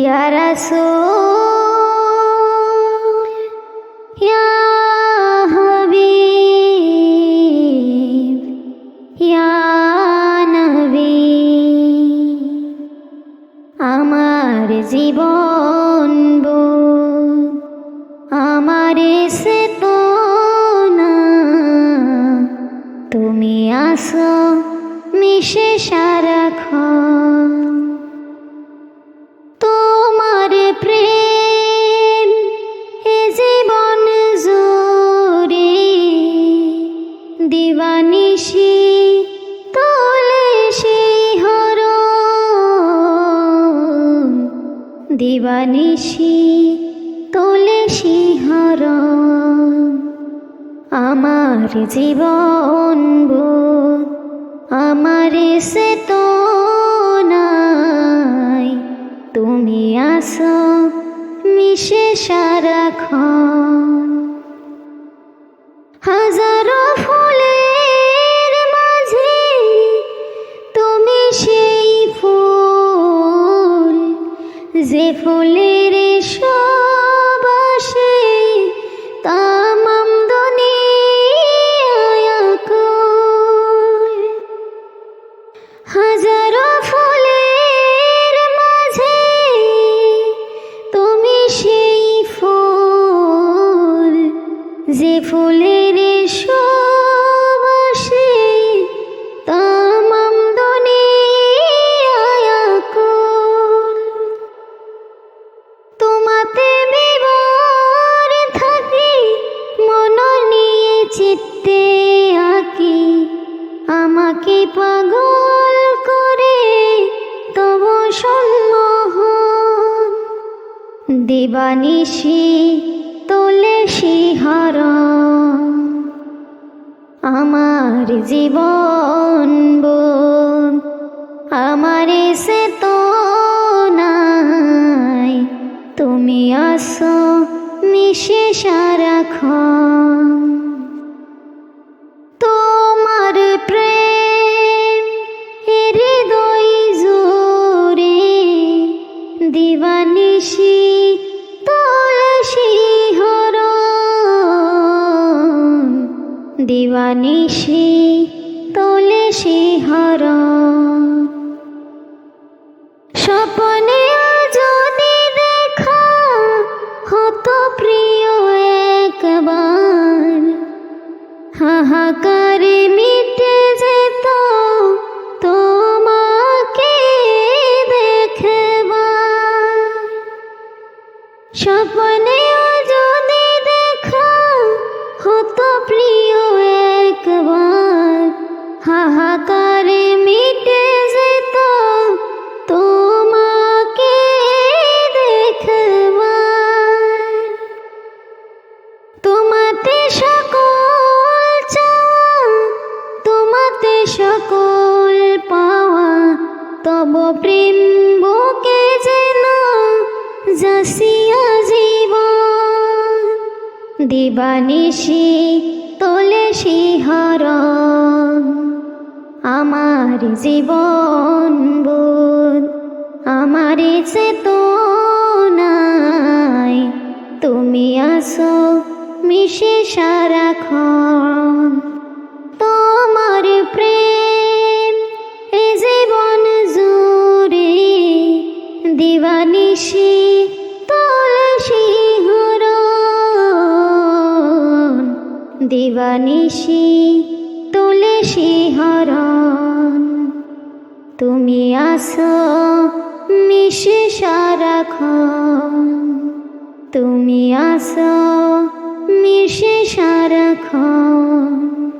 ইয়া রাসূল ইয়া হাবিব ইয়া নবী। আমার তুমি আসো মিশে সারাক্ষণ। দিবানিশি তোলে শিহর আমার জীবন বোধ আমার সে তো নাই। তুমি আসো মিশে সারাক্ষণ। যে ফুলের সবাসে পাগল করে, তব সম্মোহন দিবানিশি তোলে শিহর আমার জীবন বোন, আমার সে তো নাই। তুমি আসো মিশে সারাক্ষণ। দিবানিশি তুলসী হর স্বপনে যদি দেখা হতো প্রিয় একবার, হাহাকার মিটে যেত তোমাকে দেখবার স্বপনে যদি দেখা হতো প্রিয় একবার হাহাকার মিটে যেত, তোমাকে দেখবার। তোমাতে সকল চাওয়া, তোমাতে সকল পাওয়া, তব প্রেম বুকে যেন যাসিয়া জীবন। দিবানিশি তোলে শিহরণ। আমার জীবন বোধ আমার চেতনায়। তুমি আসো মিশে সারাক্ষণ। তোমার প্রেম এ জীবন জুড়ে দিবানিশি দিবানিশি তুলে হরণ। তুমি আসো মিশে সারাক্ষণ। তুমি আসো মিশে সারাক্ষণ।